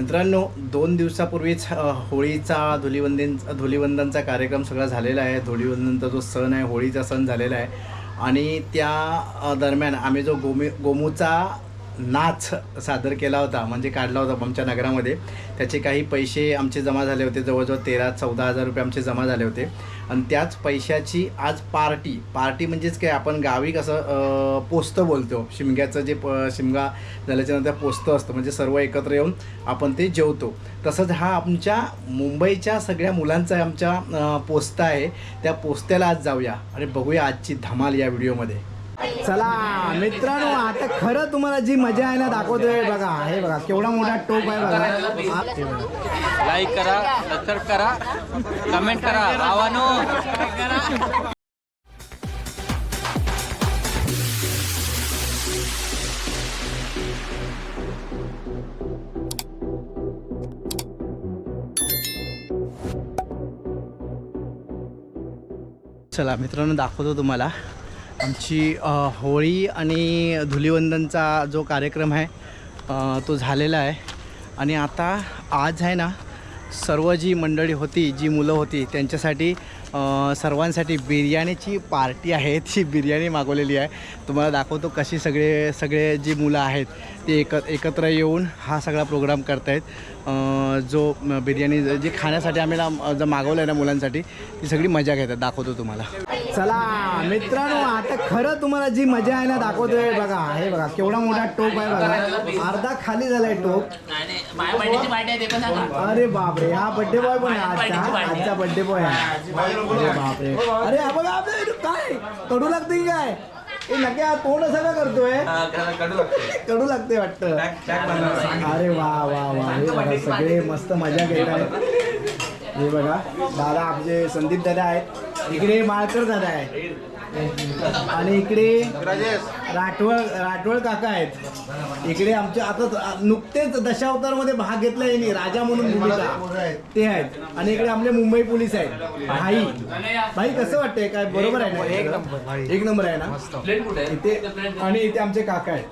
मित्रांनो दोन दिवसापूर्वीच होळीचा धुलिवंदन धुलिवंदनचा कार्यक्रम सगळा झालेला आहे. धुलिवंदनचा जो सण आहे होळीचा सण झालेला आहे. आणि त्या दरम्यान आम्ही जो गोमी गोमूचा नाच सादर केला होता म्हणजे काढला होता आमच्या नगरामध्ये. त्याचे काही पैसे आमचे जमा झाले होते जवळजवळ तेरा चौदा हजार रुपये आमचे जमा झाले होते. आणि त्याच पैशाची आज पार्टी पार्टी म्हणजेच काय आपण गावी कसं पोस्तं बोलतो. शिमग्याचं जे प शिमगा झाल्याच्यानंतर पोस्तं असतं म्हणजे सर्व एकत्र येऊन आपण ते जेवतो. तसंच हा आमच्या मुंबईच्या सगळ्या मुलांचा आमच्या पोस्ता आहे. त्या पोस्त्याला आज जाऊया. आणि बघूया आजची धमाल या व्हिडिओमध्ये. चला मित्रांनो आता खरं तुम्हाला जी मजा आहे ना दाखवतोय बघा हे बघा केवढा मोठा टोप आहे बघा. लाईक करा सबस्क्राईब करा कमेंट करा आवानो. चला मित्रांनो दाखवतो तुम्हाला. आमची होळी आणि धुलिवंदनचा जो कार्यक्रम आहे तो झालेला आहे. आणि आता आज आहे ना सर्व जी मंडळी होती जी मुलं होती त्यांच्यासाठी सर्वांसाठी बिर्याणीची पार्टी आहे. ती बिर्याणी मागवलेली आहे. तुम्हाला दाखवतो कशी सगळे सगळे जी मुलं आहेत ते एक एकत्र येऊन हा सगळा प्रोग्राम करतायत. जो बिर्याणी जी खाण्यासाठी आम्ही ना जर मागवलं आहे ना मुलांसाठी ती सगळी मजा घेतात दाखवतो तुम्हाला. चला मित्रांनो आता खरं तुम्हाला जी मजा आहे ना दाखवतोय बघा. हे बघा केवढा मोठा टोप आहे बघा. अर्धा खाली झालाय टोप. अरे बापरे हा बर्थडे बॉय पण आहे आजचा. आजचा बर्थडे बॉय आहे. अरे बापरे. अरे हा बघा काय? कडू लागते काय? नक्की हा तोंड असं का करतोय? कडू लागते. वाटतं. अरे वा वा वा. हे बघा सगळे मस्त मजा घेत आहेत. हे बघा दादा आमचे संदीप दादा आहेत. इकडे माळकर दादा आहेत. आणि इकडे राठवळ राठवळ काका आहेत. इकडे आमचे आता नुकतेच दशावतारमध्ये भाग घेतला यांनी राजा म्हणून भूमिका. ते आहेत. आणि इकडे आपले मुंबई पोलीस आहेत. भाई. भाई कसं वाटतंय? काय बरोबर आहे ना? एक नंबर. एक नंबर आहे ना? इथे आणि इथे आमचे काका आहेत.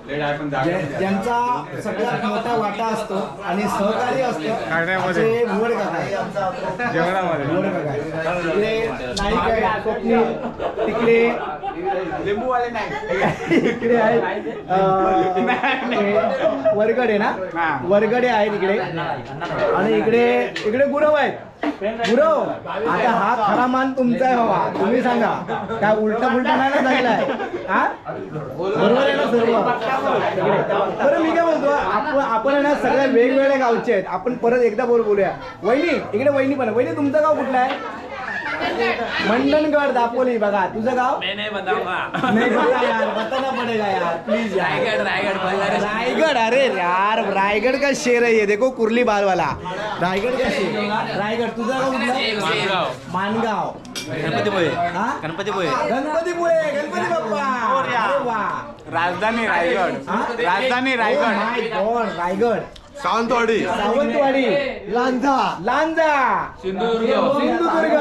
ज्या- ज्यांचा सगळ्यात मोठा वाटा असतो आणि सहकार्य असतं असे भुवड काका आहेत. भुवड काका आहेत. इकडे आहे स्वप्नील तिकडे इकडे आहेत. वरगडे ना? वरगडे आहेत इकडे. आणि इकडे इकडे गुरव आहेत. गुरव आता हा खरा मान तुमचा आहे बाबा. तुम्ही सांगा. काय उलटा पुलटा नाही ना झालेला आहे? हा? बरोबर आहे ना सर्व. बरं मी काय म्हणतो आपण आपण आहे ना सगळ्या वेगवेगळ्या गावचे आहेत. आपण परत एकदा बरोबर बोलूया. वहिनी इकडे वहिनी पण आहे. वहिनी तुमचं गाव कुठलं आहे? मंडणगड दापोली बघा. तुझं गाव? मैं नहीं बताऊंगा नाही बघा यार बताना पडेगा यार प्लीज रायगड रायगड बल्लारी रायगड अरे यार रायगड का शेर है? ये देखो कुर्ली बाल वाला रायगड का शेर रायगड तुझा गाव कुठला? मानगाव. मानगाव गणपतीपुळे. हा? गणपतीपुळे. गणपतीपुळे गणपती बाप्पा. अरे वा. राजधानी रायगड. हा? राजधानी Oh Raigad. my God, Raigad. Sawantwadi. Sawantwadi. Lanja. Lanja. Sindhudurg. Sindhudurg.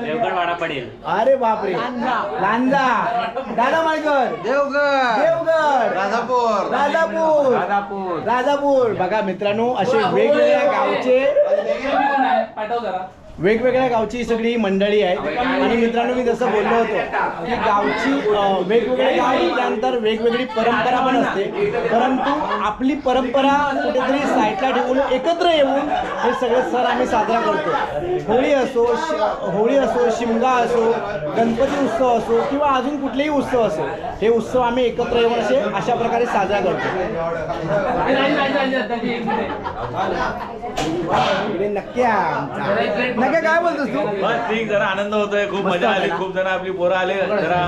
देवगडवाडा पडेल अरे बापरे. लांजा. दादा माळकर. देवगड. देवगड. राजापूर राजापूर राजापूर राजापूर बघा मित्रांनो असे वेगवेगळ्या गावचे वेगवेगळ्या गावची सगळी मंडळी आहे आणि मित्रांनो मी जसं बोललो होतो की गावची वेगवेगळे गाव त्यानंतर वेगवेगळी परंपरा पण असते. परंतु आपली परंपरा कुठेतरी साईडला ठेवून एकत्र येऊन हे सगळे सण आम्ही साजरा करतो. होळी असो श- होळी असो शिमगा असो गणपती उत्सव असो किंवा अजून कुठलेही उत्सव असो हे उत्सव आम्ही एकत्र येऊन असे अशा प्रकारे साजरा करतो. नक्की काय बोलतोस तू? बस ठीक जरा आनंद होतोय खूप मजा आली. खूप जण आपली पोरं आले जरा.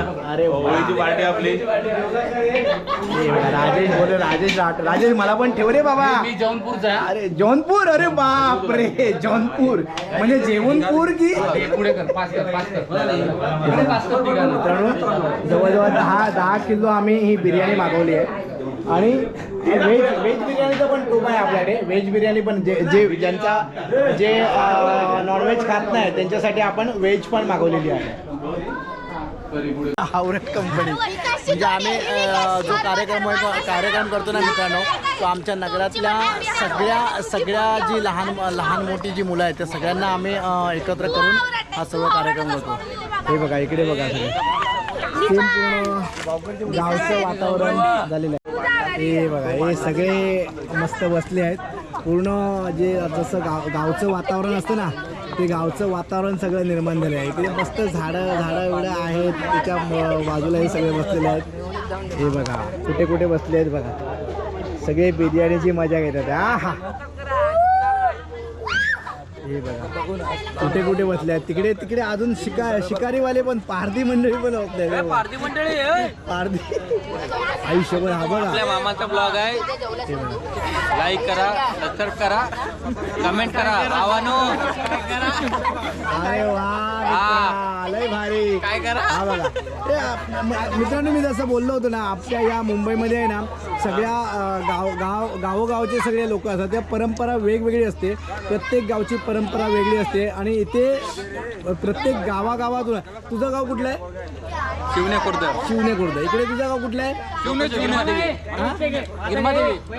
होळीची पार्टी आपली. राजेश बोले राजेश राठ राजेश मला पण ठेव रे बाबा. मी जौनपूरचा अरे जौनपूर? अरे बाप रे जौनपूर. म्हणजे जेवणपूर की? पुढे कर पास कर पास कर पुढे पास कर. तिघांना. मित्रांनो जवळजवळ दहा दहा किलो आम्ही ही बिर्याणी मागवली आहे. आणि व्हेज व्हेज बिर्याणीचा पण टोप आहे आपल्याकडे. व्हेज बिर्याणी पण जे जे ज्यांचा जे नॉनव्हेज खात नाही त्यांच्यासाठी आपण व्हेज पण मागवलेली आहे. आवरत कंपनी म्हणजे आम्ही जो कार्यक्रम कार्यक्रम करतो ना मित्रांनो तो आमच्या नगरातल्या सगळ्या सगळ्या जी लहान लहान मोठी जी मुलं आहेत त्या सगळ्यांना आम्ही एकत्र करून हा सर्व कार्यक्रम करतो. हे बघा इकडे बघा सगळे. पूर्ण गावचं वातावरण झालेलं आहे. हे बघा हे सगळे मस्त बसले आहेत. पूर्ण जे जसं गाव गावचं वातावरण असतं ना ते गावचं वातावरण सगळं निर्माण झालं आहे. इकडे मस्त झाडं झाडं एवढं आहेत. त्याच्या म- बाजूला हे सगळे बसलेले आहेत. हे बघा कुठे कुठे बसले आहेत बघा. सगळे बिर्याणीची मजा घेतात. हा हा हे बघा. कुठे कुठे बसले आहेत? तिकडे तिकडे अजून शिका शिकारीवाले पण पारधी मंडळी पण बसले. पारधी मंडळी. पारधी. आयुष्यभर हा बघा. आपल्या मामाचा ब्लॉग आहे. लाईक करा सबस्क्राईब करा कमेंट करा. आवानो अरे वा मित्रा, लय भारी. काय करा? हा बघा. मित्रांनो मी जसं बोललो होतो ना आपल्या या मुंबईमध्ये आहे ना सगळ्या गाव गाव गावोगावचे सगळे लोक असतात. त्या परंपरा वेगवेगळी असते. प्रत्येक गावची परंपरा वेगळी असते. आणि इथे प्रत्येक गावागावातून तुझं गाव कुठलं आहे? शिवने खुर्द. शिवने खुर्द. इकडे तुझं गाव कुठलं आहे?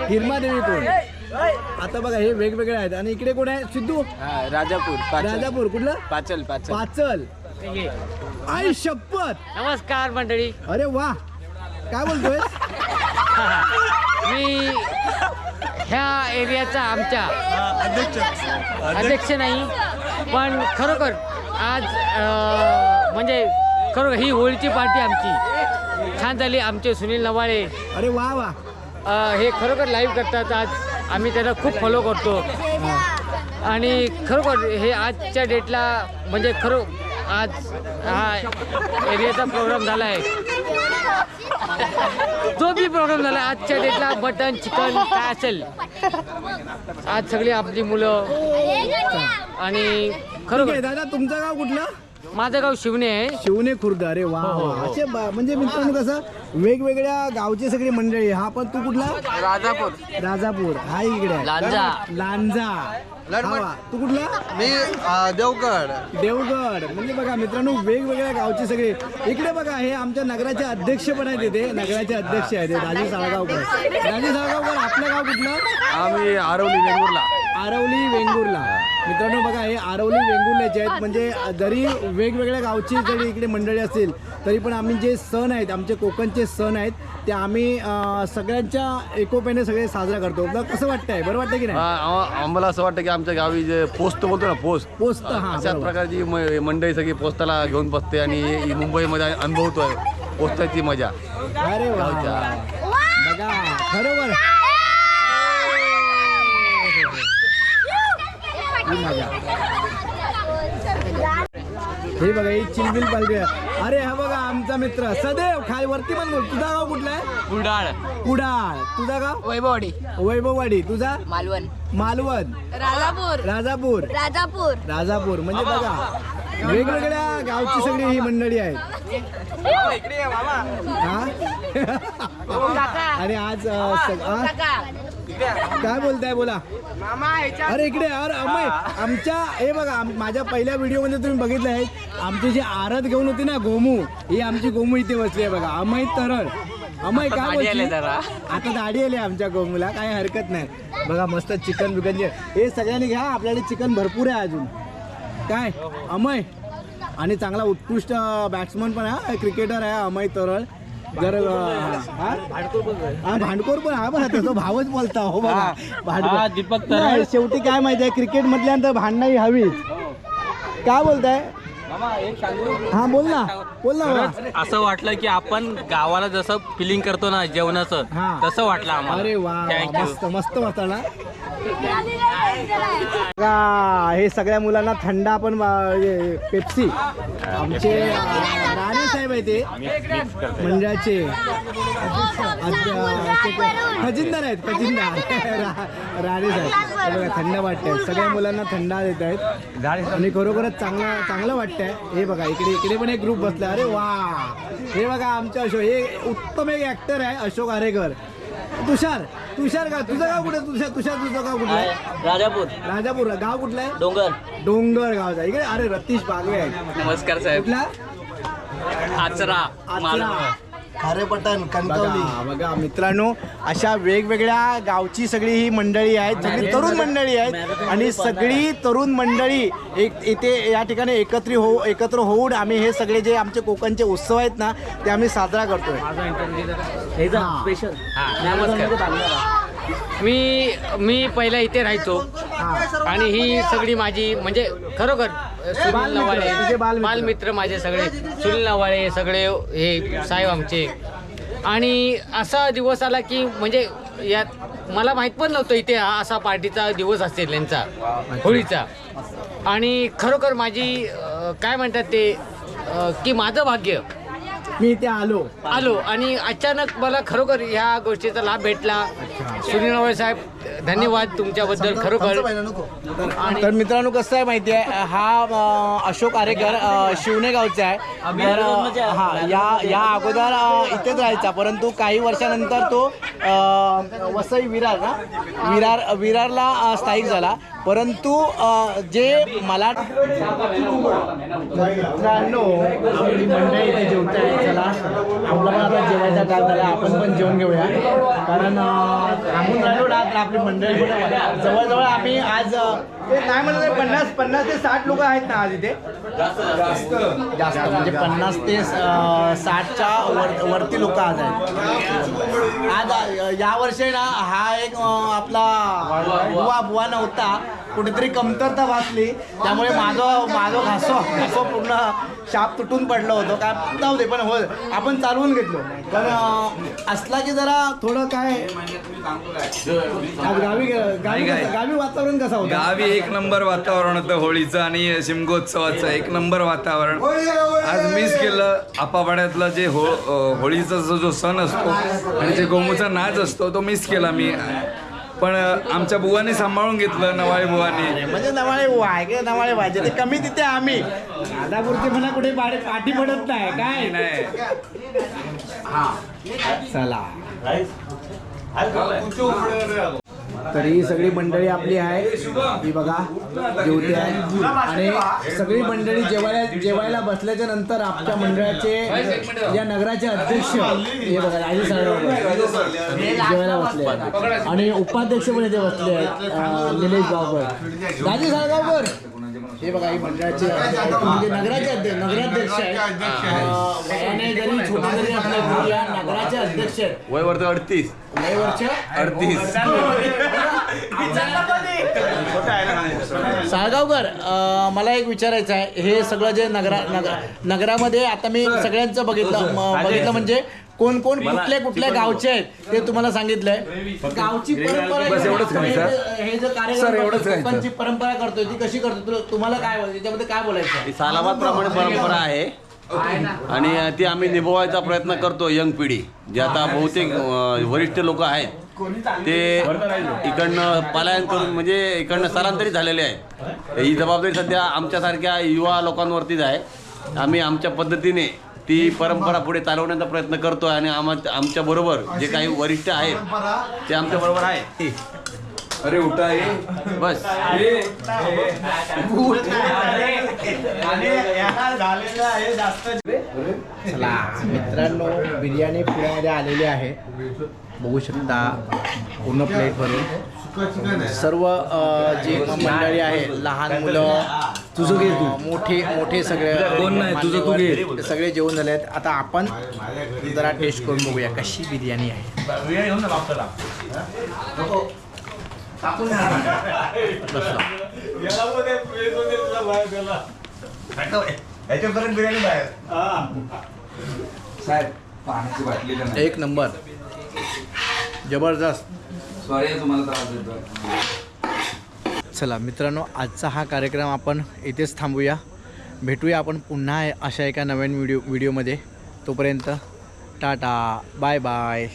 हिरमादेवी. कोण? आता बघा हे वेगवेगळे आहेत. आणि इकडे कोण आहे? सिद्धू? राजापूर राजापूर. कुठलं? पाचल पाचल. पाचल. आई शपथ! नमस्कार मंडळी. अरे वा! काय बोलतोय? मी ह्या एरियाचा आमच्या अध्यक्ष. नाही पण खरोखर आज अं, म्हणजे खरोखर ही होळीची पार्टी आमची. छान झाली आमचे सुनील नवाळे. अरे वा वा. अं, हे खरोखर लाईव्ह करतात आज. आम्ही त्यांना खूप फॉलो करतो. आणि खरोखर हे आजच्या डेटला म्हणजे खरो आज हा एरियाचा प्रोग्राम झाला आहे जो बी प्रोग्राम झाला आजच्या डेटला मटन चिकन काय असेल. आज सगळी आपली मुलं. आणि ठीक खरोखर आहे दादा तुमचं गाव कुठलं? माझं गाव शिवणे आहे. शिवने खुर्द अरे वा वा असे बा- म्हणजे मित्रांनो कसं वेगवेगळ्या गावची सगळी मंडळी. हा पण तू कुठला? राजापूर. राजापूर. हा इकडे आहे. लांजा. लांजा. हा वा. तू कुठला? मी देवगड. देवगड. म्हणजे बघा मित्रांनो वेगवेगळ्या गावचे सगळे. इकडे बघा हे आमच्या नगराचे अध्यक्ष पण आहेत इथे. नगराचे अध्यक्ष आहेत हे राजू साळगावकर. राजू साळगावकर आपलं गाव कुठलं? आम्ही आरवली वेंगुर्ला. आरवली वेंगुर्ला. मित्रांनो बघा हे आरवली वेंगुर्ल्याचे आहेत. म्हणजे जरी वेगवेगळ्या गावची जरी इकडे मंडळी असतील तरी पण आम्ही जे सण आहेत आमचे कोकणचे सण आहेत ते आम्ही सगळ्यांच्या एकोप्याने सगळे साजरा करतो. कसं वाटतंय? बरं वाटतं की नाही? आम्हाला असं वाटतं की आमच्या गावी जे पोस्ट बोलतो ना पोस्ट. पोचत हा अशाच बरोबर. प्रकारची म- मंडळी सगळी पोस्टाला घेऊन बसते आणि मुंबईमध्ये अनुभवतोय. पोस्टाची मजा. अरे वा. बघा खरोबर ही मजा. हे बघा ही चिलबिल पालवी आहे. अरे हा बघा आमचा मित्र. सदैव खाली वरती पण बोल. तुझा गाव कुठला आहे? कुडाळ. कुडाळ. तुझा गाव? वैभववाडी. वैभववाडी. तुझा? मालवण. मालवण. राजापूर. राजापूर. राजापूर. राजापूर. म्हणजे बघा वेगवेगळ्या गावची सगळी ही मंडळी आहेत. हा? आणि आज अ, सग- हा? काय बोलताय बोला. अरे इकडे अरे अमय आमच्या हे बघा माझ्या पहिल्या व्हिडिओमध्ये तुम्ही बघितलं आहे आमची जी आरत घेऊन होती ना गोमू ही आमची गोमू इथे बसली आहे बघा. अमय तरळ अमय काय जरा. आता दाढी आली आमच्या गोमूला काही हरकत नाही. बघा मस्त चिकन बिकन जे हे सगळ्यांनी घ्या आपल्याकडे चिकन भरपूर आहे अजून. काय? अमय. आणि चांगला उत्कृष्ट बॅट्समन पण आहे क्रिकेटर आहे अमय तरळ जर हा? हा? भांडकोर पण हा बघा त्याचा भावच बोलता हो बघा. हा, भांडकोर दीपक शेवटी काय माहिती आहे क्रिकेट म्हटल्यानंतर भांडणं हवीच काय बोलताय? हा बोल ना. बोल ना. असं वाटलं की आपण गावाला जसं फिलिंग करतो ना जेवणाचं हा. तसं वाटलं आम्हाला. अरे वा मस्त मस्त हे सगळ्या मुलांना थंडा पण हे, पेप्सी आमचे साहेब आहे ते. मंडळाचे. खजिनदार आहेत खजिनदार. राणे साहेब. बघा थंड वाटतंय. सगळ्या मुलांना थंडा देत आहेत. आणि खरोखरच चांगलं चांगलं वाटतंय. हे बघा इकडे इकडे पण एक ग्रुप बसला अरे वा! हे बघा आमच्या अशोक हे उत्तम एक ऍक्टर आहे अशोक आरेकर. तुषार तुषार का? तुझं गाव कुठे? तुषार तुषार तुझं गाव कुठलं? आहे राजापूर. राजापूर गाव कुठलं? आहे डोंगर. डोंगर गावचा. इकडे अरे रतीश बागवे आहे नमस्कार साहेब. कुठला? आचरा मालवण खारेपटण कणकवली. बघा मित्रांनो अशा वेगवेगळ्या गावची सगळी ही मंडळी आहेत. सगळी तरुण मंडळी आहेत. आणि सगळी तरुण मंडळी एक इथे या ठिकाणी एकत्री हो एकत्र होऊन आम्ही हे सगळे जे आमचे कोकणचे उत्सव आहेत ना ते आम्ही साजरा करतोय. हा, नमस्कार. मी मी पहिला इथे राहायचो आणि ही सगळी माझी म्हणजे खरोखर सुनील नवाळे. बालमित्र. बालमित्र माझे सगळे. सुनील नवाळे सगळे हे साहेब आमचे. आणि असा दिवस आला की म्हणजे यात मला माहीत पण नव्हतं इथे हा असा पार्टीचा दिवस असेल यांचा होळीचा. आणि खरोखर माझी अं, काय म्हणतात ते अं, की माझं भाग्य. मी इथे आलो. आलो आणि अचानक मला खरोखर ह्या गोष्टीचा लाभ भेटला. सुनील नवळे साहेब धन्यवाद तुमच्याबद्दल खरोखर. तर मित्रांनो कसं आहे माहिती आहे हा अशोक आरेकर शिवणे गावचा आहे. तर अ, हा या या अगोदर अ, इथेच राहायचा परंतु काही वर्षानंतर तो वसई विरार ना विरार विरारला स्थायिक झाला. परंतु जे मला मित्रांनो आपली मंडळी इथे जेवत आहे. चला आपला पण आता जेवायचा टाइम झाला आपण पण जेवण घेऊया. कारण थांबून राहिलो ना तर आपली मंडळी जवळजवळ आम्ही आज ते नाही म्हणत पन्नास पन्नास ते साठ लोक आहेत ना आज इथे. जास्त. जास्त म्हणजे पन्नास ते साठच्या वर वरती लोक आज आहेत. आज या वर्षी ना हा एक आपला बुवा बुवा नव्हता कुठेतरी कमतरता भासली त्यामुळे माझं माझं घासो घासो पूर्ण शाप तुटून पडलं होतं. काय जाऊ दे पण हो आपण चालवून घेतलो. पण असला की जरा थोडं काय गावी गावी गावी वातावरण कसं होतं? गावी एक नंबर वातावरण होतं होळीचं आणि शिमगोत्सवाचं. एक नंबर वातावरण. आज मिस केलं आपापाड्यातला जे हो होळीचा जो जो सण असतो आणि जे गोमूचा नाच असतो तो मिस केला मी. पण आमच्या बुवाने सांभाळून घेतलं नवाळे बुवाने. म्हणजे नवाळे वाय काय नवाळे व्हायचे ते कमी तिथे आम्ही. दादापुरते म्हणा कुठे पाठी पाठी पडत नाही. काय? नाही. चला. तर ही सगळी मंडळी आपली आहे. ही बघा जेवते आहे. आणि सगळी मंडळी जेवायला जेवायला बसल्याच्या नंतर आमच्या मंडळाचे या नगराचे अध्यक्ष हे बघा राजे साहेब जेवायला बसले आहेत. आणि उपाध्यक्ष पण इथे बसले आहेत निलेश बाबर राजे साळगावकर! हे बघा ही मंडळाचे अध्यक्ष, म्हणजे नगराचे अध्यक्ष नगराध्यक्ष आहेत. अं, वयाने जरी छोटे जरी असले तरी या नगराचे अध्यक्ष आहेत. वय वरती अडतीस. लय वर्ष अडतीस. साळगावकर मला एक विचारायचं आहे. हे सगळं जे नगरा नगर नगरामध्ये आता मी सगळ्यांचं बघितलं. बघितलं म्हणजे कोण कोण कुठल्या कुठल्या गावचे आहेत ते तुम्हाला सांगितलंय. गावची परंपरा बस एवढंच हे हे जे सर, कार्यक्रम एवढंच परंपरा करतोय ती कशी करतो तुला- तुम्हाला काय बोलायचं? त्याच्यामध्ये काय बोलायचं? आहे? सालाबाद प्रमाणे परंपरा आहे. आणि ती आम्ही निभवायचा प्रयत्न करतो यंग पिढी जे आता बहुतेक अं, वरिष्ठ लोक आहेत. ते इकडनं पलायन करून म्हणजे इकडनं स्थलांतरित झालेले आहेत. ही जबाबदारी सध्या आमच्यासारख्या युवा लोकांवरतीच आहे. आम्ही आमच्या पद्धतीने ती परंपरा पुढे चालवण्याचा प्रयत्न करतो आणि आम आमच्या बरोबर जे काही वरिष्ठ आहेत ते आमच्या बरोबर आहेत अरे उठा ये बस. चला मित्रांनो बिर्याणी पुण्यामध्ये आलेली आहे. बघू शकता पूर्ण प्लेट भरून. सर्व अ, जी मंडळी आहे लहान मुलं तुझं घे तू. मोठे मोठे सगळे कोण नाही, तुझं तू घे. मान्यवर, सगळे जेवण झाले आहेत आता आपण जरा टेस्ट करून बघूया कशी बिर्याणी आहे. साहेब पाण्याची बाटली का नाही एक नंबर. जबरदस्त. सॉरी तुम्हाला त्रास देतो चला मित्रांनो आजचा हा कार्यक्रम आपण इथेच थांबूया. भेटूया आपण पुन्हा अशा एका नवीन व्हिडिओ व्हिडिओमध्ये. तोपर्यंत टाटा बाय बाय.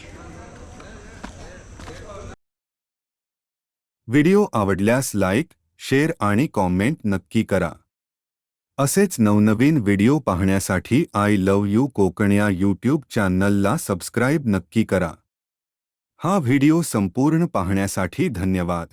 व्हिडिओ आवडल्यास लाईक शेअर आणि कॉमेंट नक्की करा. असेच नवनवीन व्हिडिओ पाहण्यासाठी आय लव यू कोकण या यूट्यूब चॅनलला सबस्क्राईब नक्की करा. हा व्हिडिओ संपूर्ण पाहण्यासाठी धन्यवाद.